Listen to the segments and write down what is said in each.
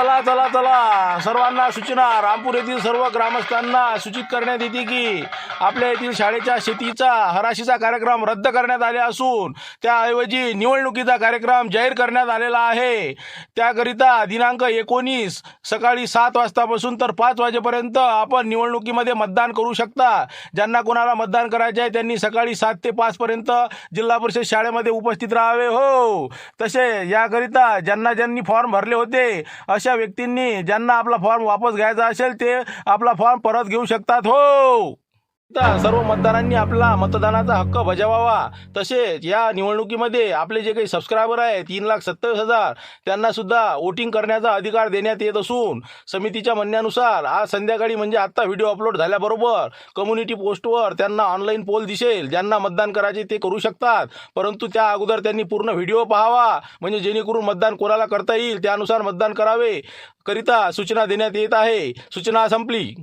चला चला चला. सर्वांना सूचना. रामपूर येथील सर्व ग्रामस्थांना सूचित करण्यात येते की आपल्या येथील शाळेच्या शेतीचा हराशीचा कार्यक्रम रद्द करण्यात आले असून त्याऐवजी निवडणुकीचा कार्यक्रम जाहीर करण्यात आलेला आहे. त्याकरिता दिनांक एकोणीस सकाळी सात वाजतापासून तर पाच वाजेपर्यंत आपण निवडणुकीमध्ये मतदान करू शकता. ज्यांना कोणाला मतदान करायचे आहे त्यांनी सकाळी सात ते पाचपर्यंत जिल्हा परिषद शाळेमध्ये उपस्थित राहावे. हो. तसे याकरिता ज्यांना ज्यांनी फॉर्म भरले होते अशा व्यक्तींनी ज्यांना आपला फॉर्म वापस घ्यायचा असेल ते आपला फॉर्म परत घेऊ शकतात. हो. सर्व मतदारांनी आपला मतदानाचा हक्क बजावावा. तसेच या निवडणुकीमध्ये आपले जे काही सबस्क्रायबर आहेत तीन लाख सत्तावीस हजार त्यांना सुद्धा वोटिंग करण्याचा अधिकार देण्यात येत असून समितीच्या म्हणण्यानुसार आज संध्याकाळी म्हणजे आत्ता व्हिडिओ अपलोड झाल्याबरोबर कम्युनिटी पोस्टवर त्यांना ऑनलाईन पोल दिसेल. ज्यांना मतदान करायचे ते करू शकतात. परंतु त्या अगोदर त्यांनी पूर्ण व्हिडिओ पाहावा. म्हणजे जेणेकरून मतदान कोणाला करता येईल त्यानुसार मतदान करावे. करिता सूचना देण्यात येत आहे. सूचना संपली.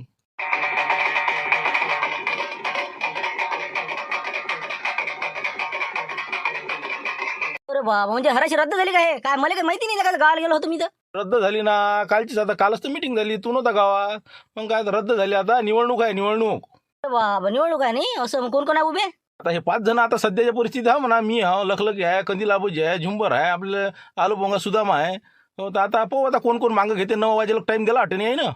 अरे बाबा म्हणजे हराशी रद्द झाली काय काय मला काही माहिती नाही का गावाला गेलो होतो मी तर. रद्द झाली ना कालचीच आता कालच तर मिटिंग झाली तू नव्हता गावात. मग काय आता रद्द झाली आता निवडणूक आहे निवडणूक. अरे बाबा निवडणूक आहे नाही असं मग कोण कोण आहे उभे? आता हे पाच जण आता सध्याच्या परिस्थितीत हा म्हणा मी हा लखलकी आहे कंदील आबूजी आहे झुंबर आहे आपलं आलू बोंगा सुदामा आहे. हो तर आता पाहू आता कोण कोण मागं घेते नऊ वाजेला टाईम गेला अटेनी आहे ना?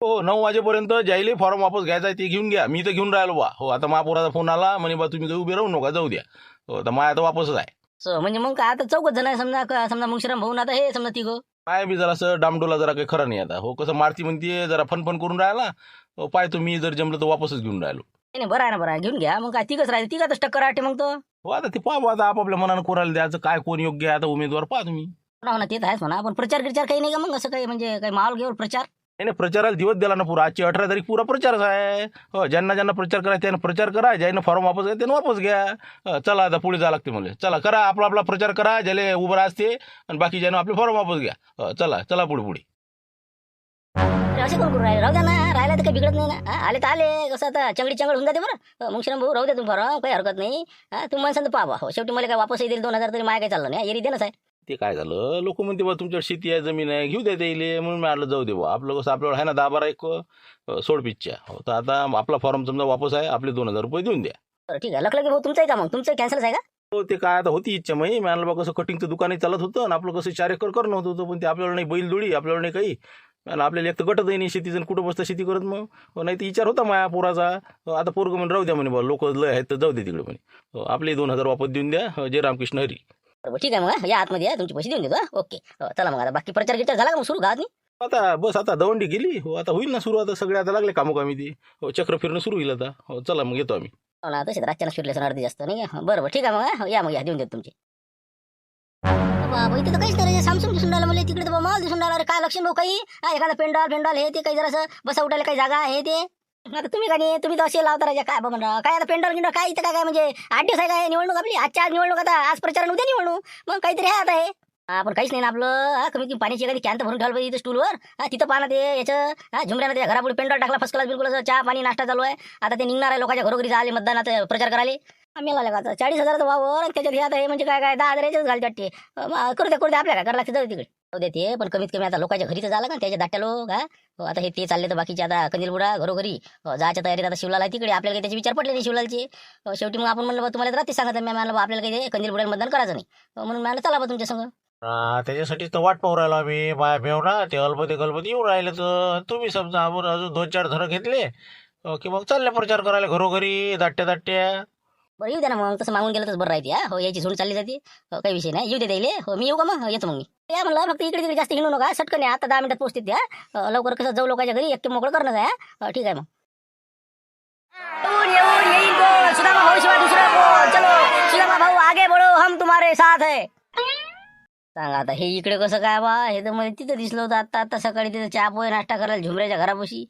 हो नऊ वाजेपर्यंत जायले फॉर्म वापस घ्यायचा आहे ते घेऊन घ्या मी तर घेऊन राहिलो बा. हो आता महापुराचा फोन आला म्हणे बा तुम्ही काही उभे राहू नका जाऊ द्या. हो तर माझ्या आता वापसच आहे. असं. म्हणजे मग काय आता चौकच जण आहे समजा का- समजा मुंगश्राम भाऊ आता हे समजा तिघं. काय बी जरासं डामडोला जरा काही खरं नाही आता. हो कसं मारती म्हणते जरा फनफन करून राहिला पाय तुम्ही जर जमलं तर वापसच घेऊन राहिलो. नाही बरं आहे ना बरं आहे. घेऊन घ्या. मग काय तिघच राहील तिघातच टक्कर वाटते मग तो हो आता ते पाहा आता आपापल्या मनानं कोणाला द्यायचं काय कोण योग्य आहे आता उमेदवार पहा तुम्ही हो ना, हो ना ते तर आहेच म्हणा. पण प्रचार गिरचार काही नाही का मग? असं काही म्हणजे काही माहोल घेऊन प्रचार? नाही प्रचाराला दिवस दिला ना पुरा. आजची अठरा तारीख पुरा प्रचारच आहे. हो ज्यांना ज्यांना प्रचार करायचा त्यांना प्रचार करा. ज्यांना फॉर्म वापस घ्या त्यांना वापस घ्या. हो, चला आता पुढे जावं लागते मला चला करा आपला आपला प्रचार करा. ज्याला उभं असते आणि बाकी ज्यांना आपले फॉर्म वापस घ्या. हो, चला चला पुढे पुढे. असे कोण करून राहिले राहू द्या ना. राहिला तर काही बिघडत नाही ना. आले तर आले. कसं आता चंगडी चंगड होऊन जाते बरं. हो, मुंगश्राम भाऊ राहू द्या तुम्ही. बरं काही हरकत नाही. तुम्ही म्हणसान तर पाहा हो शेवटी मला काय वापस येईल दोन हजार तरी माय काय चाललं नाही. एरी देणंच आहे ते काय झालं? लोक म्हणते बा तुमच्याकडे शेती आहे जमीन आहे घेऊ द्या त्याला म्हणून मी आलं जाऊ दे बा. आपलं कसं आपल्याला आहे ना दहा बारा एक अ, सोड पिच्च्या. हो तर आता आपला फॉर्म समजा वापस आहे आपले दोन हजार रुपये देऊन द्या. ठीक आहे. लखलं की भाऊ तुमचं आहे का मग? तुमचं कॅन्सलच आहे का? हो ते काय आता होती इच्छा मग. मी आणलं बा कसं कटिंगचं दुकानही चालत होतं आणि आपलं कसं चार एकर करणं होत होतं पण ते आपल्याला नाही बैलदोडी आपल्याला नाही काही. आणि आपल्याला एक तर गटतही नाही शेतीचं आणि कुठं बसतं शेती करत मग? हो, नाही तर विचार होता माया पोराचा. हो, आता पोरग म्हणून राहू द्या म्हणे बा लोक लय आहेत तर जाऊ दे तिकडे म्हणे. हो, आपले दोन हजार वापस देऊन द्या हो, जय रामकृष्ण हरी. बरोबर ठीक आहे मग. या आतमध्ये या तुमचे पैसे देऊन देतो. ओके. चला मग आता बाकी प्रचार गिचार झाला का मग सुरू गावात नाही आता बस आता दवंडी गेली. हो आता होईल ना सुरू आता सगळे आता लागले कामोकामी ते. हो चक्र फिरणं सुरू होईल आता. हो चला मग येतो आम्ही. हो ना तसे रातच्याला फिरले असं अर्धी जास्त नाही का? बरं बरं ठीक आहे मग हा. या मग या देऊन देतो तुमचे. बाबा इथे तर काहीच नाही सॅमसंग दिसून राहिलं मला तिकडे तर माल दिसून राहिला. अरे काय लक्ष्मी भाऊ काही? हा एखादा पेंडॉल पेंडॉल हे ते काही जरासं बसा उठायला काही जागा हे ते? आता तुम्ही का नाही तुम्ही तर असे लावता राजा काय बाबा काय आता पेंडॉल गिंडॉल काय इथं काय काय म्हणजे आठ दिवस आहे काय निवडणूक आपली? आजच्या आज निवडणूक आता आज प्रचार उद्या निवडणूक. मग काहीतरी आहे आता हे. आपण पण काहीच नाही ना आपलं. हा कमी कमी पाण्याची एखादी कॅन तर भरून ठेवलं पाहिजे इथं स्टूलवर हा तिथं पाहणं ते याचं हा झुमऱ्यानं घरापुढे पेंडॉल टाकला फर्स्ट क्लास बिलकुल असं चहा पाणी नाश्ता चालू आहे. आता ते निघणार आहे लोकांच्या घरोघरी झाले मतदानात प्रचार करायला. आम्ही आला का चाळीस हजार वावर आणि त्याच्यात हे आता हे म्हणजे काय काय दहा हजाराच्याच घालते वाटते करू द्या करू द्या आपल्या काय करायला लागते तिकडे. जाऊ दे ते पण कमीत कमी आता लोकांच्या घरी तर झालं का त्याच्या दाट्या लोक हो, हा. हो, आता हे ते चालले तर बाकीचे आता कंदीलबुडा घरोघरी हो, जायच्या तयारीत आता शिवलाला आहे तिकडे. आपल्याला काही त्याचे विचार पडले नाही शिवलालचे. हो, शेवटी मग आपण म्हणलं बा तुम्हाला तर रात्री सांगत मी म्हणलं बा आपल्याला काही कंदीलबुड्याला मतदान करायचं नाही. म्हणून म्हणलं चला बा तुमच्या संग. त्याच्यासाठीच तर वाट पाहू राहिलो आम्ही. माया मेव ना ते अल्पते गलपती येऊन राहिले तर. तुम्ही समजा आपण अजून दोन चार धरं घेतले की मग चालले प्रचार करायला घरोघरी दाट्या दाट्या बरं येऊ द्या ना मग. तसं मागून गेलं तर बरं राहते हा. हो याची सोड चालली जाते. हो काही विषय नाही. येऊ दे त्याला हो मी येऊ का मग? हो, येतो मग मी. या म्हणलं फक्त इकडे तिकडे जास्त हिंडू नका. सटकन या. आता दहा मिनिटात पोहोचते त्या लवकर कसं जाऊ लोकांच्या घरी एकटे मोकळं करणं आहे ठीक आहे मग. सुदामा भाऊ शिवाय दुसरा कोण? चलो. सुदामा भाऊ आगे बढो. हम तुम्हारे साथ है. सांगा आता हे इकडे कसं काय बा? हे तर मला तिथं दिसलं होतं आता आता सकाळी तिथं चहा पोहे नाश्ता करायला झुमऱ्याच्या घरापाशी.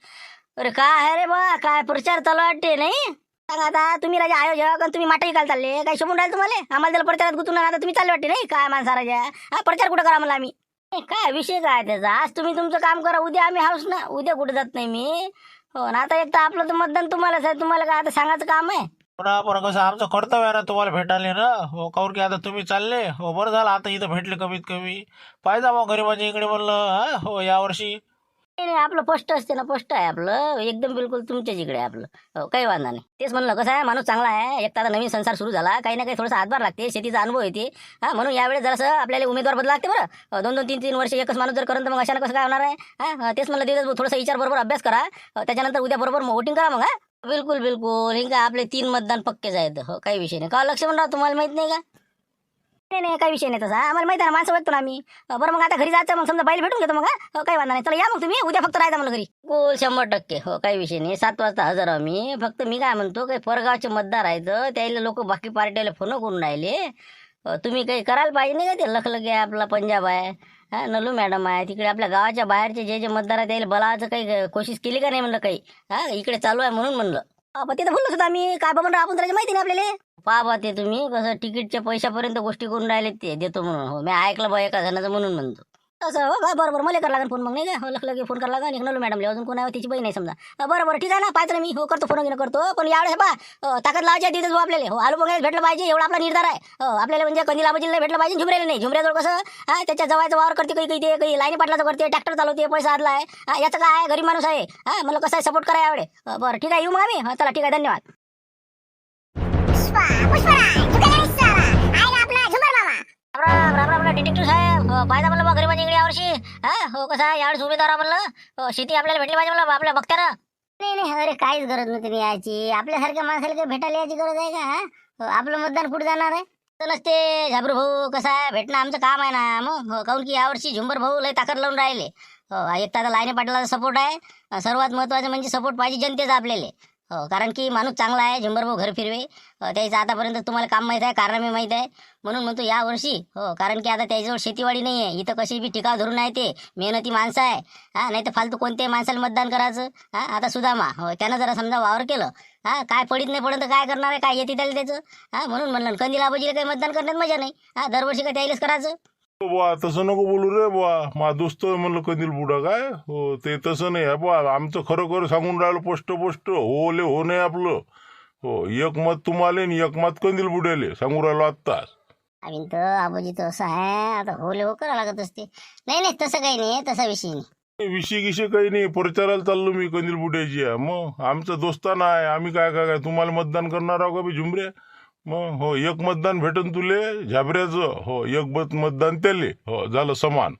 अरे काय आहे रे बा? काय प्रचार चालू वाटते नाही? आता तुम्ही राजा आयोजक आणि तुम्ही माटाई विकायला चालले काही शोभून राहिले तुम्हाला? आम्हाला त्याला प्रचारात गुतून आता तुम्ही चालले वाटते नाही काय माणसा राजा हा प्रचार कुठं करा मला आम्ही? काय विषय काय त्याचा? आज तुम्ही तुमचं काम करा. उद्या आम्ही हाऊस ना. उद्या कुठे जात नाही मी? हो ना आता एक तर आपलं तर मतदान तुम्हालाच आहे तुम्हाला काय आता सांगायचं काम आहे? पुन्हा पण कसं आमचं कर्तव्य आहे ना तुम्हाला भेटायला ना हो काऊन की आता तुम्ही चालले. हो बरं झालं. आता इथं भेटले कमीत कमी. पाहिजे मग गरीबाच्या इकडे म्हणलं हा? हो यावर्षी नाही नाही आपलं पोस्ट असते ना पोस्ट आहे आपलं. एकदम बिलकुल तुमच्याच इकडे आपलं. हो काही वांधा नाही. तेच म्हणलं कसं आहे? माणूस चांगला आहे. एक तर नवीन संसार सुरू झाला. काही ना काही थोडासा हातभार लागते. शेतीचा अनुभव येते. हा म्हणून यावेळेस जरासं आपल्याला उमेदवार बदला लागते बरं. दोन दोन तीन तीन वर्ष एकच माणूस जर करत तर मग अशानं कसं काय होणार आहे? हा तेच म्हणलं तिथं थोडासा विचार बरोबर अभ्यास करा. त्याच्यानंतर उद्या बरोबर वोटिंग करा मग बिलकुल बिलकुल. हे का आपले तीन मतदान पक्केच आहेत. हो काही विषय नाही. का लक्ष म्हणणार तुम्हाला माहीत नाही का? नाही नाही काही विषय नाही तसा. आम्हाला माहिती आहे ना माणसं बघतो ना आम्ही. बरं मग आता घरी जायचं मग समजा बैल भेटून घेतो मग हा. काही वांधा नाही. चला या मग तुम्ही. उद्या फक्त राहायचं मला घरी. गोल शंभर टक्के. हो काही विषय नाही. सात वाजता हजर आहो मी. फक्त मी काय म्हणतो काही परगावचे मतदार आहेत त्याला लोक बाकी पार्टीला फोन करून राहिले. अ, तुम्ही काही करायला पाहिजे नाही का ते? लखलगे आहे आपला पंजाब आहे. हा नलू मॅडम आहे. तिकडे आपल्या गावाच्या बाहेरचे जे जे मतदार आहेत त्याला बलाचं काही कोशिश केली का नाही म्हणलं काही? हा इकडे चालू आहे म्हणून म्हणलं. अ, पण तिथं बोललो होतो आम्ही. काय बाबा आपण त्याची माहिती नाही आपल्याला. पहा बा ते तुम्ही कसं तिकीटच्या पैशापर्यंत गोष्टी करून राहिले ते देतो म्हणून. हो मी ऐकलं बा एका जणाचं म्हणून म्हणतो. तसं हो का बरोबर मला करा लागेल फोन मग नाही का? हो की फोन करायला लागेल निघणार मॅडमला अजून कोणा तिची बहीण नाही समजा. बरोबर ठीक आहे ना पाहिजे मी हो करतो फोन घेणं करतो पण यावेळेस बा ताकद लावायची आहे तिथेच भाऊ आपल्याला. हो आलू बघायला भेटलं पाहिजे एवढा आपला निर्धार आहे. आपल्याला म्हणजे कधी बाजीला भेटलं पाहिजे झुमरेला नाही. झुमऱ्याजवळ कसं हा त्याच्या जवळचा वावर करते काही काही ते काही लाईन पाटलाचं करते ट्रॅक्टर चालवते पैसा आदला आहे याचं काय आहे? गरीब माणूस आहे. हा मला कसं आहे सपोर्ट करा यावेळे बरं ठीक आहे येऊ मग आम्ही. चला ठीक आहे धन्यवाद. डिटेक्टिव्ह साहेब हो, पाहिजे म्हणलं बा गरीबाच्या इकडे यावर्षी हा हो कसं आहे यावेळेस उमेदवार म्हणलं शेती आपल्याला भेटली पाहिजे म्हणलं आपल्या बघत्यानं नाही नाही अरे काहीच गरज नाही तुम्ही यायची आपल्यासारख्या माणसाला काही भेटायला यायची गरज आहे का आपलं मतदान कुठे जाणार आहे तर नसते झाबरू भाऊ कसं आहे भेटणं आमचं काम आहे ना मग काहून काऊन की यावर्षी झुंबर भाऊ लय ताकद लावून राहिले हो एक तर लाईने पाटलाचा सपोर्ट आहे सर्वात महत्वाचं म्हणजे सपोर्ट पाहिजे जनतेचा आपल्याला हो कारण की माणूस चांगला आहे झुंबरभाऊ घर फिरवे. त्याचं आतापर्यंत तुम्हाला काम माहीत आहे कारनामे माहीत आहे. म्हणून म्हणतो या वर्षी हो कारण की आता त्याच्याजवळ शेतीवाडी नाही आहे इथं कशी बी टिकाव धरून आहे ते मेहनती माणसं आहे. हा नाही तर फालतू कोणत्याही माणसाला मतदान करायचं. हा आता सुदामा हो त्यानं जरा समजा वावर केलं. हा काय पडीत नाही पडत तर काय करणार आहे काय येते त्याला त्याचं? हा म्हणून म्हणलं कंदीला बाजीला काही मतदान करण्यात मजा नाही. हा दरवर्षी काय त्यालाच करायचं? बुवा तसं नको बोलू रे बुवा. मा दोस्त म्हणलं कंदील बुडा काय? हो ते तसं नाही आहे बुवा. आमचं खरं खरं सांगून राहिलं पोस्ट पोस्ट हो ले हो नाही आपलं. हो एक मत तुम्हाला आणि एक मत कंदील बुड्याले सांगून राहिलो आत्ताच. आम्ही तर आबाजीचं असं आहे. आता होले हो करा लागत असते. नाही नाही तसं काही नाही तसा विषय नाही. विषय गिषय काही नाही. प्रचाराला चाललो मी कंदील बुड्याची आहे. मग आमचं दोस्ताना आहे. आम्ही काय काय काय तुम्हाला मतदान करणार आहो का बी झुमरे? मग हो एक मतदान भेटन तुले झाबऱ्याचं हो एक मत मतदान त्याले हो झालं समान.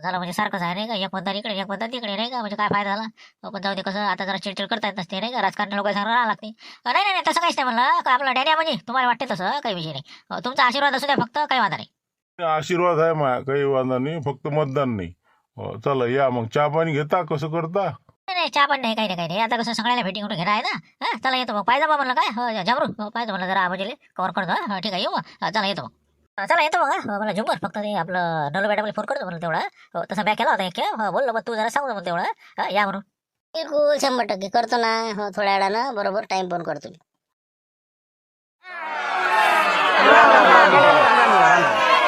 झालं म्हणजे सारखंच आहे नाही का? एक मतदार इकडे एक मतदार तिकडे नाही का? म्हणजे काय फायदा झाला? हो, पण जाऊ दे कसं आता जरा चिडचिड करता येत नसते नाही का? राजकारण लोक सांगा राहावं लागते. अं, नाही नाही नाही, तसं काहीच नाही म्हणलं. का आपला डॅडी म्हणजे तुम्हाला वाटते तसं? काही विषय नाही. तुमचा आशीर्वाद असू द्या फक्त काही वादा नाही. आशीर्वाद आहे माया काही वांधा नाही फक्त मतदान नाही. हो चला या मग. चहा पाणी घेता कसं करता? नाही चहा पण नाही काही नाही काही नाही. आता कसं सगळ्याला भेटिंग उठून घेणार आहे ना? हा चला येतो मग. पाहिजे बा म्हणलं काय? हो जबरू. हो पाहिजे म्हणलं जरा आबाजीले. कवर करतो हा. ठीक आहे येऊ मग. चला येतो मग. चला येतो मग मला हो, झुंबर. फक्त ते आपलं नलू मॅडमला फोन करतो म्हणलं तेवढा. हो तसा बॅक केला होता एक. हो बोललो मग तू जरा सांगतो मग तेवढं. या म्हणून. बिलकुल शंभर टक्के. करतो ना. हो थोड्या वेळानं. बरोबर टाइम फोन करतो मी.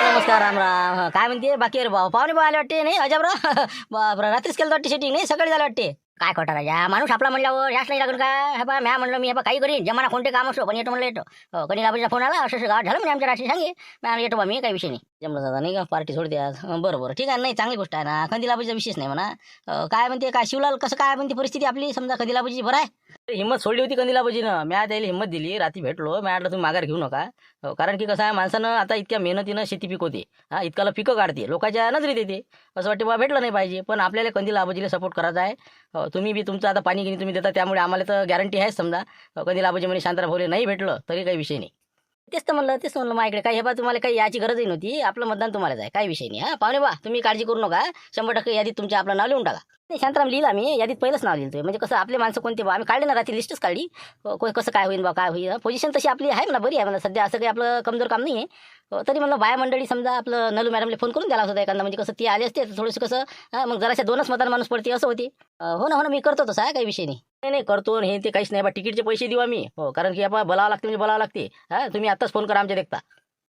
नमस्कार राम राम. हो, काय म्हणते? बाकी अरे भाऊ. पाहुणे आले वाटते नाही? अजबरा? रात्रीच केलं वाटते शेटिंग नाही? सकाळी झालं वाटते. काय खोटा राजा माणूस आपला म्हणल्यावर याच नाही लागून काय? हे बा म्या म्हणलं मी हे बा काही करीन. जमाना कोणते काम असो पण येतो म्हणलं येतो. हो कधी लाभाचा फोन आला असं असं गावात झालं म्हणजे आमच्या राशी सांगे. मॅम येतो बा मी काही विषय नाही. जमलं दादा नाही का पार्टी सोडते आज हं, बरं बरं. ठीक आहे नाही चांगली गोष्ट आहे ना. कधी लाभाचा विषयच नाही म्हणा. काय म्हणते काय शिवलाल कसं काय म्हणते परिस्थिती आपली? समजा कधी लाभाची बरं आहे? हिंमत सोडली होती कंदी लाभाजीनं म्या त्याला हिंमत दिली रात्री भेटलो. म्या आटलं तुम्ही माघार घेऊ नका. हो, कारण की कसं आहे माणसानं आता इतक्या मेहनतीनं शेती पिकवते. हा इतकाला पिकं काढते. लोकांच्या नजरेत येते. असं वाटते बा भेटलं नाही पाहिजे. पण आपल्याला कंदील आबाजीला सपोर्ट करायचा आहे? हो, तुम्ही बी तुमचं आता पाणी गिनी तुम्ही देता त्यामुळे आम्हाला तर गॅरंटी आहेच समजा. हो, कंदील आबाजी म्हणे शांतरा भाऊले नाही भेटलं तरी काही विषय नाही. तेच तर म्हणलं तेच म्हणलं माझ्याकडे काही हे बा तुम्हाला काही याची गरजही नव्हती. आपलं मतदान तुम्हालाच आहे काही विषय नाही हा. पाहुणे बा तुम्ही काळजी करू नका. शंभर टक्के यादीत तुमच्या आपलं नाव लिहून टाका. नाही शांतराम लिहिला आम्ही. यादीत पहिलंच नाव लिहिलं म्हणजे कसं आपले माणसं कोणते बा? आम्ही काढले ना रात्री लिस्टच काढली. को- कसं काय होईल बा काय होईल पोझिशन तशी आपली आहे म्हणा बरी आहे म्हणा. सध्या असं काही आपलं कमजोर काम नाही आहे तरी म्हणलं बाया मंडळी समजा आपलं नलू मॅडमला फोन करून द्यायला होता एखादा. म्हणजे कसं ती आली असते थोडंसं कसं हा, मग जराशा दोनच मतांना माणूस पडते असं होती. हो ना हो ना मी करतो तसं आहे काही विषय नाही. नाही नाही करतो हे ते काहीच नाही. बा तिकीटचे पैसे देऊ आम्ही. हो कारण की आपण बोलावं लागते म्हणजे बोलावं लागते. हा तुम्ही आत्ताच फोन करा आमच्या देखता.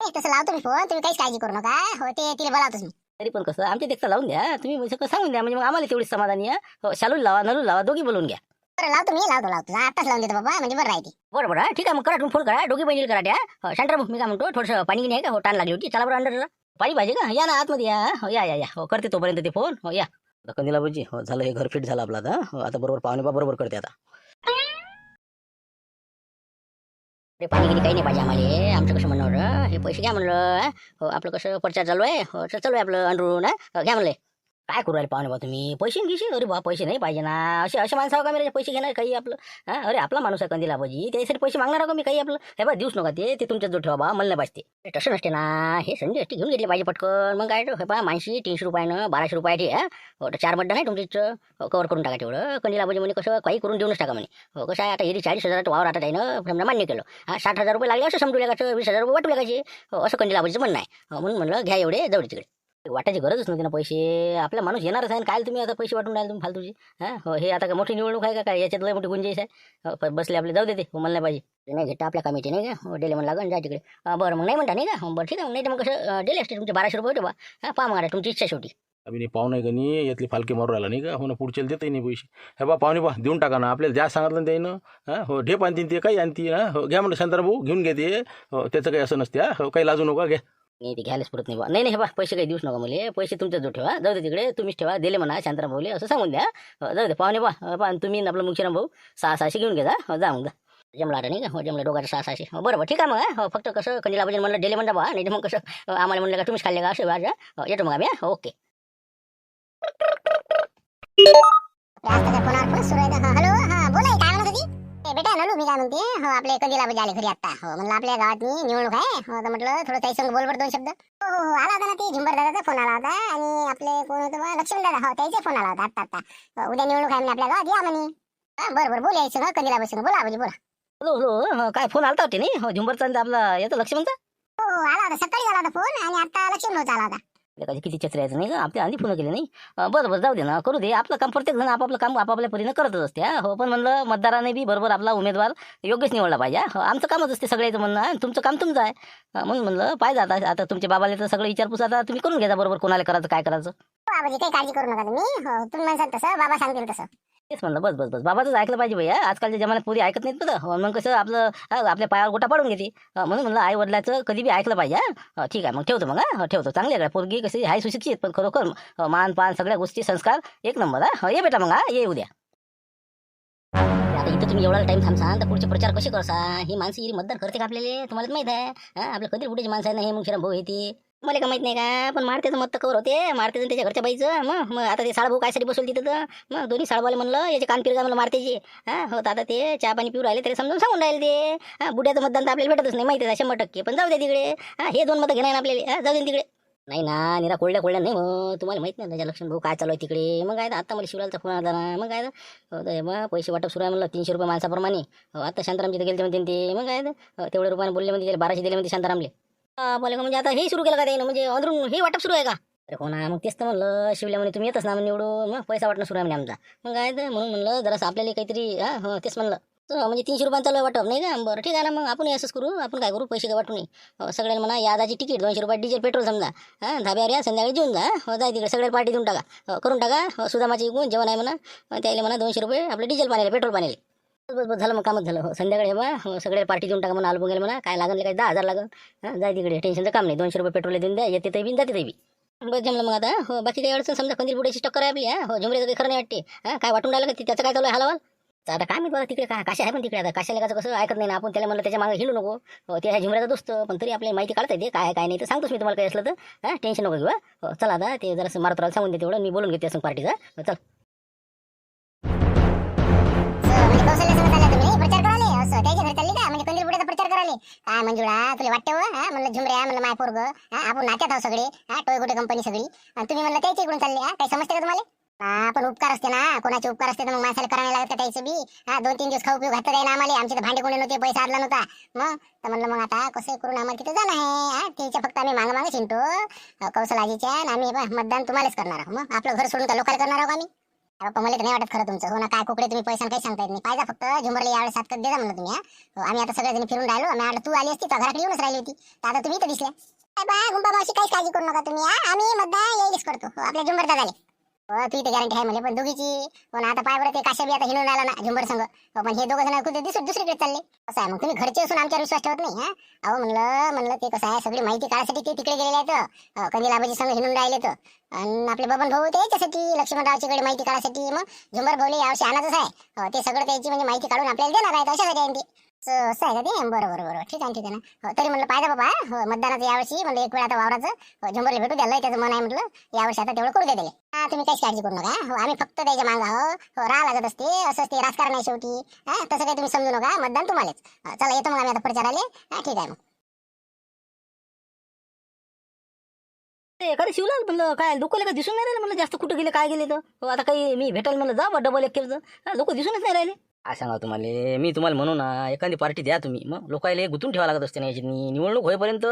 तसं लावतो मी फोन तुम्ही काहीच काळजी करू नका. हो ते तिला बोलावतोच मी. तरी पण कसं आमच्या देखता लावून द्या. तुम्ही म्हणजे कसं सांगून द्या. म्हणजे मग आम्हाला तेवढी समाधानी आहे. हो शालूला लावा नलू लावा दोघी बोलून घ्या. बरं लावतो मी. लावतो लावतो. आताच लावून देतो बाबा. म्हणजे बरं राहते. बरं बरं ठीक आहे. मग करा तुम्ही फोन करा. दोघी बहिणीला करा त्या. शांतर मी काय म्हणतो थोडंसं पाणी गिनी आहे का? हो टाण लागली होती. चला बरं अंडर पाणी पाहिजे का? या ना आतमध्ये या. हो या या या. हो करते तोपर्यंत ते फोन हो या. आता दिला बाजी हो झालं हे घर फिट झालं आपलं आता. हो आता बरोबर पाहुणे बरोबर करते आता. अरे पाणी गिनी काही नाही पाहिजे आम्हाला. आमचं कसं म्हणणं हे पैसे घ्या म्हणलं हो आपलं कसं प्रचार चालू आहे? हो चालू आहे आपलं अंडरून घ्या म्हणलं. काय करू राहिले पाहुणे बा तुम्ही? पैसे घेशी अरे बा पैसे नाही पाहिजे ना. असे असे माणसं का मेरे पैसे घेणार काही आपलं? हा? अरे आपला माणूस आहे कंदीला बाजी त्यासाठी पैसे मागणार का मी काही आपलं? हे बा देऊच नका ते. ते तुमच्या जो ठेवा बा मला नाही पाहिजे तसं नसते ना. हे संधी असते घेऊन घेतले पाहिजे पटकन. मग काय हे बा माणशी तीनशे रुपयानं बाराशे रुपये हो, आहे चार मड्डा नाही तुमच्या इथं. हो, कवर करून टाका तेवढं. कंदीला बाजी म्हणे कसं? काही करून देऊनच टाका म्हणे. हो कसं आहे? आता हे चाळीस हजाराचं वावर आता त्यानं समजा मान्य केलं. हा साठ हजार रुपये लागले असं समजू लागायचं. वीस हजार रुपये वाटू लागायचे. हो, असं कंदीला बाजीचं म्हणणं आहे. म्हणून म्हणलं घ्या एवढे जाऊ तिकडे. वाटायची गरजच नव्हती ना पैसे. आपला माणूस येणारच आहे काय तुम्ही आता पैसे वाटून राहिले तुम्ही फालतूचे? हा? हो हे आता काय मोठी निवडणूक आहे का काय? याच्यात लय मोठी गुंजाईश आहे. हो, बसले आपले जाऊ दे ते हो, मला नाही पाहिजे. नाही घेता आपल्या कमिटी नाही का? हो, डेले म्हणून लागून जा तिकडे. बरं मग नाही म्हणता नाही का? हो, बरं ठीक आहे मग नाही तर मग कसं डेले असते तुमचे बाराशे रुपये होते बा. पाहा पहा मग तुमची इच्छा शेवटी. अभिनय पाहुणे का नाही? यातली फालके मारू राहिला नाही का? हो ना पुढच्याला देतही नाही पैसे. हे बा पाहुणे बा देऊन टाका ना. आपल्याला ज्या सांगितलं ना त्यानं हो ढेप आणतीन ते काही आणती हो घ्या म्हणलं शांतारा भाऊ घेऊन घेते हो त्याचं काही असं नसते हा हो काही लाजू नका घ्या. नाही ते घ्यायलाच पुरत नाही बा. नाही नाही हे बा पैसे काही देऊच नका मला. पैसे तुमच्या जो ठेवा. जाऊ दे तिकडे. तुम्हीच ठेवा. दिले म्हणा शांतराम भाऊले असं सांगून द्या. जाऊ दे पाहुणे बा. पण तुम्ही आपला आपलं भाऊ सहा सहाशे घेऊन घ्या जा. मग जा. जमला आता नाही का? हो जमला दोघांचं सहा सहाशे हो बरोबर ठीक आहे मग हो. फक्त कसं कंदिला भजन म्हणलं डेले म्हणता बा. नाही मग कसं आम्हाला म्हणलं का तुम्हीच खाल्ले का? असं वाजा येतो मग आम्ही ओके. हा हॅलो बेटा नलू मी काय म्हणते? हो आपले कंदीला आले घरी आता हो म्हणलं आपल्या गावात मी निवडणूक आहे. हो तर म्हटलं थोडं काही संग बोल बरं दोन शब्द. हो हो हो, आला होता ना ते झुंबर दादाचा फोन आला होता आणि आपले कोण होतं लक्ष्मण दादा. हो त्याचा फोन आला होता आता आता हो, उद्या निवडणूक आहे आपल्या गावात. या म्हणे. हा, बरं बरं बोल यायचं कंदीला बसून बोला आबाजी बोला. हो, काय फोन आलता होते नाही हो झुंबरचा आपला याचं लक्ष्मणचा? हो हो आला होता. सकाळी आला होता फोन आणि आता लक्ष्मण भाऊचा आला होता. एखादी किती चत्र नाही का? आपल्या आधी फोन केले नाही. बरं बरं जाऊ दे ना करू दे. आपलं काम प्रत्येक जण आपापलं काम आपापल्या परीनं करतच असते हो. पण म्हणलं मतदाराने बी बरोबर आपला उमेदवार योग्यच निवडला पाहिजे हो, आमचं कामच असते सगळ्याचं म्हणणं आणि तुमचं काम तुमचं आहे. म्हणून म्हणलं पाहिजे आता आता तुमच्या बाबाला तर सगळं विचारपूस आता तुम्ही करून घ्या बरोबर कोणाला करायचं काय करायचं. काही काळजी करू नका तुम्ही. हो तुम्ही म्हणसाल तसं बाबा सांगतील तसं. तेच म्हणलं बस बस बस. बाबाचंच ऐकलं पाहिजे भैया आजकालच्या जमान्यात पुरी ऐकत नाहीत बरं. मग कसं आपलं आपल्या पायावर गोटा पाडून घेते. म्हणून म्हणलं आई वडिलाचं कधी बी ऐकलं पाहिजे ठीक आहे मग ठेवतो मग हा. ठेवतो. चांगली आहे पोरगी कशी हाय सुशिक्षित पण खरोखर मान पान सगळ्या गोष्टी संस्कार एक नंबर हा. ये बेटा मग हा ये उद्या. आता इथं तुम्ही एवढा टाइम थांबसान तर पुढचे प्रचार कसे करसा ही माणसं ही मतदान करते का आपल्याला? तुम्हाला माहीत आहे हा. आपल्या कधी कुठेची माणसं आहे ना हे मुंगशिराम भाऊ येते मला का माहीत नाही का पण मारतेचं मत तर कवर होते. मारते त्याच्या घरच्या बाईचं. मग मग आता ते साळभाऊ कायसाठी बसवलं तिथं तर. मग दोन्ही साळभाऊला म्हणलं याचे कान पिरगा म्हणलं मारतेची. हा हो आता ते चहा पाणी पिऊ राहिले तरी समजून सांगून राहिले ते. हा बुड्याचं मतदान तर आपल्याला भेटतच नाही माहिती आहे शंभर टक्के. पण जाऊ दे तिकडे. हा हे दोन मतं घेणार आपल्याला. जाऊ दे तिकडे. नाही ना निरा कोळल्या कोळल्या नाही मग तुम्हाला माहीत नाही त्याच्या लक्षण भाऊ काय चालू आहे तिकडे. मग काय तर आता मला शिवरालचा फोन आला ना. मग काय हो, तर हो पैसे वाटप सुरू आहे म्हणलं तीनशे रुपये माणसाप्रमाणे. हो आता शांतारामची गेले म्हणते ते. मग काय तर तेवढ्या रुपयाने बोलले म्हणजे बाराशे दिले म्हणते शांतारामले. बोले का म्हणजे आता हे सुरू केलं का त्यानं? म्हणजे अंदरून हे वाटप सुरू आहे का? अरे हो ना मग तेच तर म्हणलं शिवल्या म्हणे तुम्ही येतच ना निवडून मग पैसा वाटणं सुरू आहे म्हणे आमचा. मग काय तर म्हणून म्हणलं जरासं आपल्याला काहीतरी हा हो तेच म्हणलं. म्हणजे तीनशे रुपयांचा चालू वाटप नाही का? बरं ठीक आहे ना मग आपण असंच करू आपण काय करू पैसे काय वाटू नाही सगळ्यांना म्हणा यादाची तिकीट दोनशे रुपये डिझेल पेट्रोल समजा. हां धाब्यावर या संध्याकाळी देऊन जा हो. जाय तिकडे सगळ्या पार्टी देऊन टाका. करून टाका. हो, सुदामाची इकून जेवण आहे म्हणा त्याला म्हणा दोनशे रुपये आपले डिझेल पाण्याला पेट्रोल पाण्याला. बस बस झालं मग कामच झालं. हो संध्याकाळी बा हो, सगळे पार्टी देऊन टाका म्हणा आलो गेलं म्हणा काय लागेल काय दहा हजार लागेल. हां जाय तिकडे टेन्शनचं काम नाही. दोनशे रुपये पेट्रोल देऊन द्या येते ते बी जाते ते बी. बस जमलं मग आता हो बाकी काही अडचण समजा कंदील बुड्याची टक्कर आहे आपली हो झुमरेचं काही खरं नाही वाटते. हां काय वाटून राहिलं का ते- त्याचं काय चालू आहे हलावाल? तर आता काय माहिती बघा तिकडे काय काशा आहे पण तिकडे आता काशा लेखाचं कसं ऐकत नाही ना आपण त्याला म्हणलं त्याच्यामागे हिंडू नको. हो ते आहे झुमऱ्याचा दोस्त पण तरी आपल्याला माहिती काढता येते काय काय नाही तर सांगतोच मी तुम्हाला काही असलं तर. हां टेन्शन नको घेऊ हो. चला आता ते जरासं मारत राहायला सांगून देते तेवढं मी बोलून घेते असं पार्टीचा हो, चल. असं त्याच्या घरी चालली का? म्हणजे कंदील पुढे प्रचार कराले काय मंजुळा तुला वाटतं हो? हा म्हणलं झुमऱ्या म्हणलं माय पोरग. हा आपण नात्यात आहोत सगळे. हा टोयगोटे कंपनी सगळी. आणि तुम्ही म्हणलं त्याच्या इकडून चालले. हा काही समजते का तुम्हाला? हा पण उपकार असते ना. कोणाचे उपकार असते तर मग माणसाला करायला लागत का त्याचं बी. हा दोन तीन दिवस खाऊ पिऊ घातलं ना आम्हाला. आमचे तर भांडे कोणी नव्हते पैसा आदला नव्हता. मग? तर म्हणलं मग आता कसं करून आम्हाला तिथे जाणं आहे. हा त्याच्या फक्त आम्ही मागं मागं शिंटो. कौशल आजीच्या आणि आम्ही बा, मतदान तुम्हालाच करणार आहोत. मग आपलं घर सोडून का लोकांना करणार आहोत आम्ही? मला नाही वाटत खरं तुमचं. हो ना काय कुकडे तुम्ही पैसा काही सांगता येत नाही पाहिजे फक्त झुंबरला यावेळेस सात दे जा म्हणलं तुम्ही हो, आम्ही आता सगळेजण फिरून राहिलो. आणि आता तू आली असती घराकडे येऊनच राहिली होती. तर आता तुम्ही तर दिसल्या. गुंबा मावशी काहीच काळजी करू नका तुम्ही आम्ही मतदान येईलच करतो. हो, आपल्या झुंबर दादाले हो, ती तर गॅरंटी आहे म्हणजे पण दोघीची. पण आता पाय बरं ते काशा बी आता हिंडून आला ना झुंबर संघ. हो, पण हे दोघं जण कुठे दुसरी दुसरीकडे चालले? असं आहे मग तुम्ही घरचे असून आमच्यावर विश्वास ठेवत नाही हा? अहो म्हणलं म्हणलं ते कसं आहे सगळी माहिती काढायसाठी ते तिकडे गेलेले आहेत. कंदील आबाजी संघ हिंडून राहिले तर. आणि आपले बबन भाऊ ते याच्यासाठी लक्ष्मणरावच्याकडे माहिती काढायसाठी मग झुंबर भाऊले यावर्षी आणतच आहे. हो, ते सगळं त्याची म्हणजे माहिती काढून आपल्याला देणार आहेत अशासाठी आहे ते. असं आहे का ते बरं बरं बरं. ठीक आहे ठीक आहे ना. हो, तरी म्हणलं पाहिजे बाबा हो, मतदानाचं यावर्षी म्हणलं एक वेळ आता वावराचं हो, झुंबरला भेटू द्यायला त्याचं मन आहे म्हटलं यावर्षी आता तेवढं करू द्या हा तुम्ही काहीच काळजी करू नका हो. आम्ही फक्त त्याच्या मागं आहो. हो राहा लागत असते असं असते राजकारण आहे शेवटी. हा तसं काही तुम्ही समजू नका मतदान तुम्हालाच. हो, चला येतो मग आम्ही आता प्रचाराले हा ठीक आहे मग. ते एखादं शिवलाल म्हणलं काय लोक का दिसून नाही राहिले म्हणलं जास्त कुठं गेले काय गेले तर. हो आता काही मी भेटायला म्हणलं जा डबल एक केलं लोक दिसूनच नाही राहिले. सांगा तुम्हाला मी तुम्हाला म्हणू ना एखादी पार्टी द्या तुम्ही. मग लोकायला गुंतून ठेवा लागत असते ना याची. निवडणूक होईपर्यंत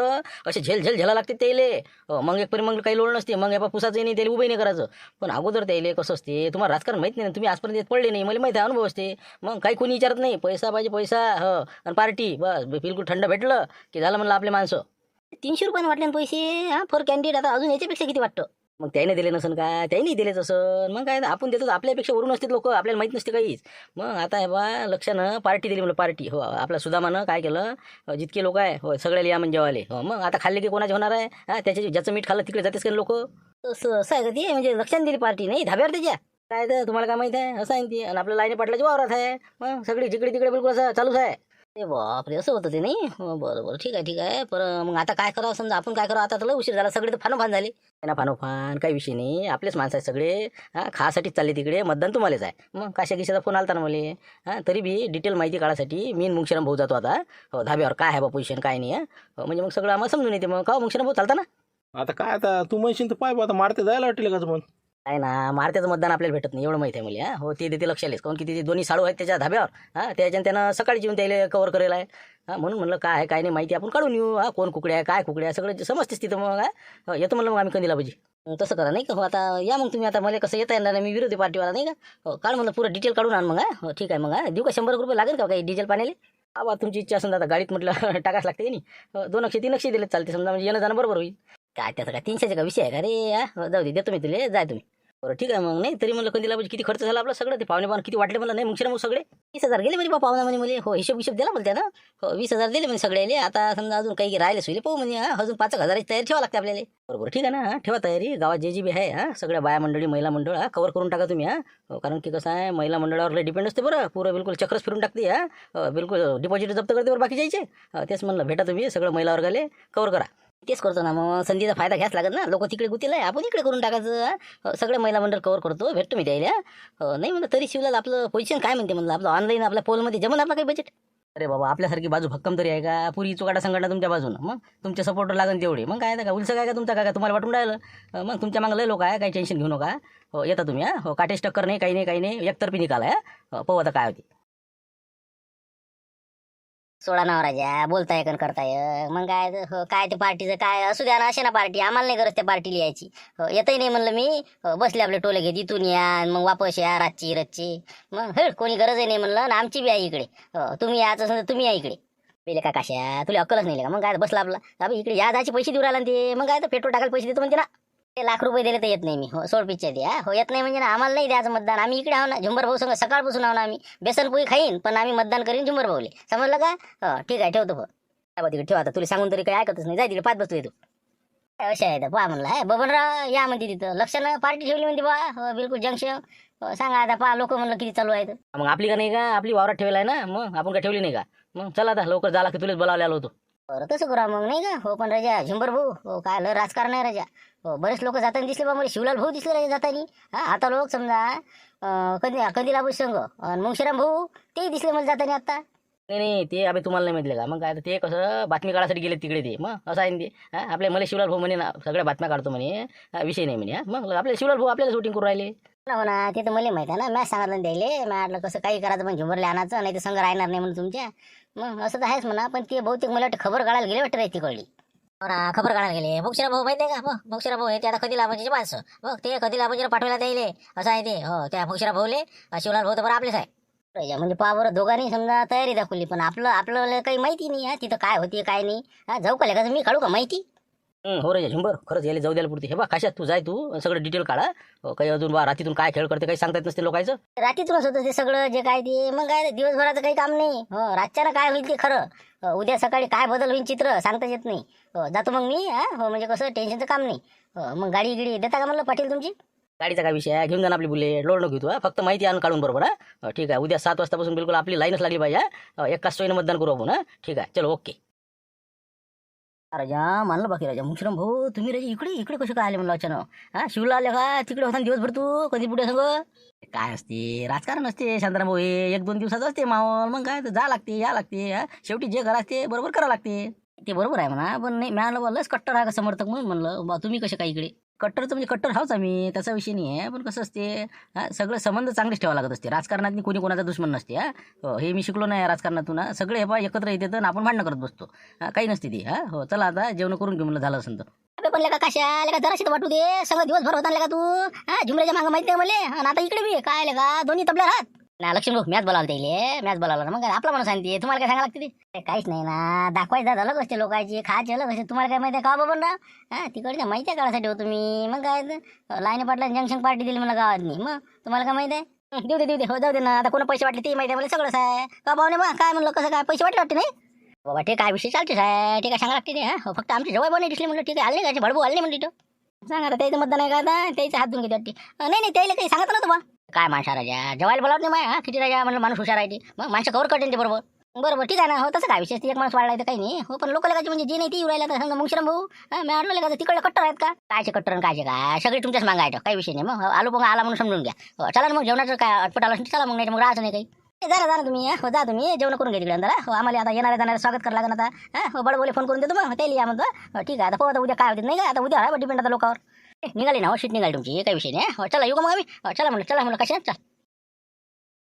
असे झेल झेल झेला लागते त्याले. मग एकपर्यंत मग काही लोड नसते. मग या पुसाचं नाही त्याला उभे नाही करायचं. पण अगोदर त्याले कसं असते तुम्हाला राजकारण माहीत नाही तुम्ही आजपर्यंत येत पडले नाही. मला माहिती आहे अनुभव असते. मग काही कोणी विचारत नाही पैसा पाहिजे पैसा हो आणि पार्टी बस बिलकुल थंड भेटलं की झालं म्हणलं आपले माणसं. तीनशे रुपयाने वाटले ना पैसे हा फॉर कॅन्डिडेट आता अजून याच्यापेक्षा किती वाटतं? मग त्याने दिले नसन का? त्याने दिलेच तसं. मग काय आपण देतो आपल्यापेक्षा वरून असते लोक. आपल्याला माहीत नसते काहीच. मग आता हे बा लक्षानं पार्टी दिली म्हणलं पार्टी. हो आपला सुदामानं काय केलं? जितके लोक आहे हो सगळ्याला या म्हणजे जेवाले हो मग आता खाल्ले की कोणाचे होणार आहे? हा त्याच्या ज्याचं मीठ खाल्लं तिकडे जातेस का लोक? असं असं आहे का ते? म्हणजे लक्षात दिली पार्टी. नाही धाब्यावर त्याच्या काय तर तुम्हाला काय माहीत आहे? असं आहे ती. आणि आपल्या लाईने पाटलाच्या वावरात आहे. मग सगळी जिकडे तिकडे बिलकुल असं चालूच आहे. ते बापरे असं होतं ते नाही? हो, बरं बरं ठीक आहे ठीक आहे. पर मग आता काय करावं? समजा आपण काय करावं? आता तर उशीर झाला. सगळे तर फानोफान झाले. ना फानोफान? काही विषय नाही. आपलेच माणसं आहेत सगळे. हां खासाठीच चालले तिकडे. मतदान तुम्हालाच आहे. मग काशा किशाचा फोन आलता ना मला? हां तरी बी डिटेल माहिती काढायसाठी मी आणि भाऊ जातो आता. हो धाब्यावर काय आहे बा पोझिशन काय नाही आहे हो, म्हणजे मग सगळं आम्हाला समजून येते. मग का हो, मुंगशिराम भाऊ चालता ना? आता काय आता? तू म्हणशील तर पाय आता मारते जायला वाटेल का पण नाही ना मारत्याचं मतदान आपल्याला भेटत नाही एवढं माहिती आहे मला हा. हो ते देते लक्षालेच काऊन की ते दोन्ही साडू आहेत त्याच्या धाब्यावर हां त्याच्यानं त्यानं सकाळी येऊन त्याला कव्हर करेल आहे. हां म्हणून म्हणलं काय आहे काय नाही माहिती आपण काढून येऊ हा कोण कुकड्या आहे काय कुकड्या आहे सगळं समजतेच तिथं मग हो, येतो म्हणलं मग आम्ही कंदीला पाहिजे तसं करा नाही का? हो आता या मग तुम्ही आता मला कसं येता येणार नाही मी विरोधी पार्टीवाला नाही का? हो काढ म्हणलं पुरं डिटेल काढून आण मग हा. हो ठीक आहे मग देऊ का शंभर रुपये लागेल का काही डिझेल पाण्याला? आबा तुमची इच्छा असेल तर आता गाडीत म्हटलं टाकाच लागते नाही? हो, दोन अक्षे तीन अक्षे दिले चालते समजा म्हणजे येणं जाणं बरोबर होईल. काय त्याचा काय तीनशेचा का विषय आहे का रे हो, जाऊ दे देतो मी तुला जाय तुम्ही. बरं ठीक आहे मग. नाही तरी म्हणलं कंदीला म्हणजे किती खर्च झाला आपला सगळं? ते पावणे पावणे किती वाटले म्हणलं? नाही मग मग सगळे वीस हजार गेले म्हणजे बा पाहुणा म्हणजे मुली. हो हिशोब हिशोब दिला बोलते ना. हो वीस हजार दिले म्हणजे सगळ्याले. आता समजा अजून काही राहिले सोयले पाहू म्हणजे हा अजून पाच एक हजाराची तयारी ठेवा लागते आपल्याला. बरोबर ठीक आहे ना ठेवा तयारी. गावात जे जी बी आहे हा सगळ्या बाया मंडळी महिला मंडळ हा कवर करून टाका तुम्ही हा. हो, कारण की कसं आहे महिला मंडळावर डिपेंड असते बरं. पुरं बिलकुल चक्रच फिरून टाकते हा. हो, बिलकुल डिपॉझिट जप्त करते बरं बाकी जायचे. हो, तेच म्हणलं भेटा तुम्ही सगळं महिला वर्गाले कवर करा. तेच करतो ना मग संधीचा फायदा घ्यायच लागत ना. लोक तिकडे गुतील आहे आपण इकडे करून टाकायचं हो, सगळे महिला मंडळ कवर करतो भेटतो मी द्यायला हो, नाही म्हणलं तरी शिवला आपलं पोझिशन काय म्हणते म्हणलं? आपलं ऑनलाईन आपल्या पोलमध्ये जमून आपलं काही बजेट अरे बाबा आपल्यासारखी बाजू भक्कम तरी आहे का? पुरी चुकाडा संघटना तुमच्या बाजूनं. मग तुमचे सपोर्टर लागन तेवढे. मग काय का? उलसं काय का तुमचा काय का तुम्हाला वाटून राहिलं? हो, मग तुमच्या मागं लय लोक आहे काही टेन्शन घेऊ नका. हो येता तुम्ही हा? हो काटेच टक्कर नाही काही नाही काही नाही. एकतर्फी निकाल आहे हा. आता काय होते. सोळा नाव राजा बोलताय कन करताय. मग काय हो, काय ते पार्टीचं काय असू द्या ना असे ना पार्टी आम्हाला नाही गरज त्या पार्टीला यायची. हो, येतही नाही म्हणलं मी. हो, बसले आपले टोले घेत इथून या मग वापस या रातची रच्ची मग हे कोणी गरजही नाही म्हणलं आणि आमची बी आहे इकडे. हो, तुम्ही याच असेल तर तुम्ही या इकडे. पहिले का काशा तुला अक्कलच नाही का? मग काय बसला आपला? इकडे या जायचे पैसे देऊ राहिला ते. मग काय तर पेट्रोल टाकायला पैसे देतो म्हणते ना. ते लाख रुपये दिले तर येत नाही मी. हो सोड पिच्च्या द्या हो. येत नाही म्हणजे ना आम्हाला नाही द्यायचं मतदान. आम्ही इकडे आहो ना झुंबर भाऊ संग सकाळपासून आहो ना आम्ही. बेसन पोळी खाईन पण आम्ही मतदान करीन झुंबर भाऊले. समजलं का? हो ठीक आहे ठेवतो भाऊ. काय तिकडे ठेवा आता तुला सांगून तरी काही ऐकतच नाही. जाय तिकडे पाच बसतो येतो अशा आहे पहा म्हणलं आहे बबनराव या म्हणते तिथं. लक्षानं पार्टी ठेवली म्हणते बा. हो बिलकुल जंक्शन हो, सांगा आता पहा लोक म्हणलं किती चालू आहेत. मग आपली का नाही का? आपली वावरात ठेवला आहे ना? मग आपण का ठेवली नाही का? मग चला आता लवकर झाला की तुलाच बोलावले आलो होतो. बरं तसं करा मग नाही का? हो पण राजा झुंबर भाऊ हो काय लय राजकारण आहे राजा. हो बरेच लोक जाताना दिसले बा मला शिवलाल भाऊ दिसले राजा जातानी. हा आता लोक समजा कधी कधी लाभू संघ आणि भाऊ तेही दिसले मला जाताना आता. नाही नाही ते आम्ही तुम्हाला नाही माहितले का मग काय तर ते कसं बातमी काढायसाठी गेले तिकडे ते. मग असं आहे ते. आपल्या मला शिवलाल भाऊ म्हणे ना सगळ्या बातम्या काढतो म्हणे. हा, विषय नाही म्हणे मग आपले शिवलाल भाऊ आपल्याला शूटिंग करून राहिले. हो ना ते तर मला माहिती आहे ना मॅच सांगितलं द्यायले. म्हटलं कसं काही करायचं पण झुंबरले आणायचं नाही तर संघ राहणार नाही म्हणून तुमच्या. मग असं तर आहेच म्हणा पण ते बहुतेक मला वाटतं खबर काढायला गेले वाटतं ती कळली हो ना खबर काढायला गेले. भोक्षरा भाऊ माहिती आहे का? मग भोक्षरा भाऊ हे ते आता कधी लाभांचे माणसं. मग ते कधी लाभांचे पाठवायला द्यायले. असं आहे ते. हो त्या भोक्षरा भाऊले शिवलाल भाऊ तर बरं आपलेच आहे. म्हणजे पावर बरं दोघांनी समजा तयारी दाखवली पण आपलं आपल्याला काही माहिती नाही हा. तिथं काय होती काय नाही. हा जाऊ का कसं मी काढू का माहिती? हं, हो रे झुंबर खरंच यायला जाऊ द्यायला पुरते. हे बा कशात तू? जाय तू. सगळं डिटेल काढा काही अजून बा रात्रीतून काय खेळ करते काही सांगता येत नसते लोकांचं? रात्रीतूनच होतं ते सगळं जे काय ते मग काय दिवसभराचं काही काम नाही. हो रातच्यानं काय होईल ते खरं. अ, उद्या सकाळी काय बदल होईल चित्र सांगताच येत नाही. हो जातो मग मी हा. हो म्हणजे कसं टेन्शनचं काम नाही. हो, मग गाडी गिडी देता का म्हणलं पाटील तुमची? गाडीचा काय विषय आहे? घेऊन जा ना आपली बुलेट. लोड नको घेऊ तू, हा. फक्त माहिती आणून काढून बरोबर हा. हो, ठीक आहे. उद्या सात वाजतापासून बिलकुल आपली लाईनच लागली पाहिजे हा? हो, एकाच सोयीनं मतदान करू आपण हा. ठीक आहे. चलो ओके. राजा मानलं बाकी राजा. मुश्रम भाऊ तुम्ही राजा इकडे इकडे कसे काय आले म्हणलं अचानक? हा शिवला आले का? तिकडे होता दिवसभर तू? कधी पुढे सांग? काय असते? राजकारण असते शांताराम भाऊ हे एक दोन दिवसाचं असते माहोल. मग काय? तर जा लागते या लागते शेवटी जे घर असते बरोबर करा लागते. ते बरोबर आहे म्हणा पण नाही मिळालं लस कट्टर आहे का समर्थक म्हणून म्हणलं. बा तुम्ही कसे काय इकडे? कट्टरचं म्हणजे कट्टर हाच आम्ही त्याचा विषय नाही आहे. पण कसं असते हा सगळं संबंध चांगलेच ठेवावं लागत असते. राजकारणात कोणी कोणाचा दुश्मन नसते हा. हो, हे मी शिकलो नाही राजकारणातून सगळे हे पा एकत्र येते तर आपण भांडणं करत बसतो. काही नसते ती हा. हो चला आता जेवण करून घेऊन झालं असं तर. पण लेका कशा लेका जराशी वाटू दे. सगळं दिवसभर होता का तू हा. झुमऱ्याच्या मागं माहिती नाही मला. आणि आता इकडे बी काय लेका दोन्ही तबल्या राहत. ना लक्ष्मी भाऊ मॅच बोलावला त्याले मॅच बोलावला ना मग. आपला माणूस सांगते तुम्हाला काय सांगा लागते ते? काहीच नाही ना दाखवायचं अलग असते लोकांची खायचे अलग असते तुम्हाला काय माहिती आहे का बाबा ना हा तिकडच्या माहिती आहे काढासाठी हो तुम्ही. मग काय लाईन पाटला जंक्शन पार्टी दिली मला गावात मग तुम्हाला काय माहिती आहे? देऊ दे देऊ दे. हो जाऊ दे ना. आता कोणा पैसे वाटले ते माहिती आहे मला सगळंच आहे. का भाऊ मग? काय म्हणलं कसं काय? पैसे वाटले वाटते नाही? बाबा ठीक काय विषय चालतेच आहे. ठीक आहे सांगा लागते हा फक्त आमची जवळ बनवली दिसली म्हणलं. ठीक आहे आले का? भडबू आले म्हणलं तिथं सांगा त्याचं मतदान आहे का आता? हात धुवून घेते वाटते. नाही नाही त्याला काही सांगत नव्हतं बा. काय माणसा राजा? जेवायला बोलावत नाही माया हा? किती राजा? म्हणलं माणूस हुशार आहे ते. मग माणसं कवर करते ते बरोबर. बरोबर ठीक आहे ना हो तसं काय? विशेष एक माणूस वाढला तर काही नाही. हो पण लोक लगायचे म्हणजे जे नाही ती राहिला तर समजा मुंगशरम भाऊ मी आणलं का तिकडे कट्टर आहेत का? कायचे कट्टर कायचे काय? सगळे तुमच्याच मागा आहेत. काही विषय नाही. मग हो, आलो मग आला म्हणून समजून घ्या. हो, चला ना मग जेवणाचं काय अटपट आलं चला मग नाही मग राहायचं नाही काही. जरा जरा तुम्ही हो? जा तुम्ही. जेवण करून घ्या तिकडे अंदर हो आम्हाला आता येणाऱ्या जाणाऱ्या स्वागत करा लागेल आता. हा? हो बडबोले फोन करून देतो मग. त्याला या म्हणतो. हो, ठीक आहे. आता पाहू आता उद्या काय होते नाही का? आता उद्या डिपेंड आता लोकांवर. निघाली ना हो शीट निघाली तुमची काही विषय नाही हो? चला येऊ का मग आम्ही? हो, चला म्हणलं चला म्हणलं कशा चल.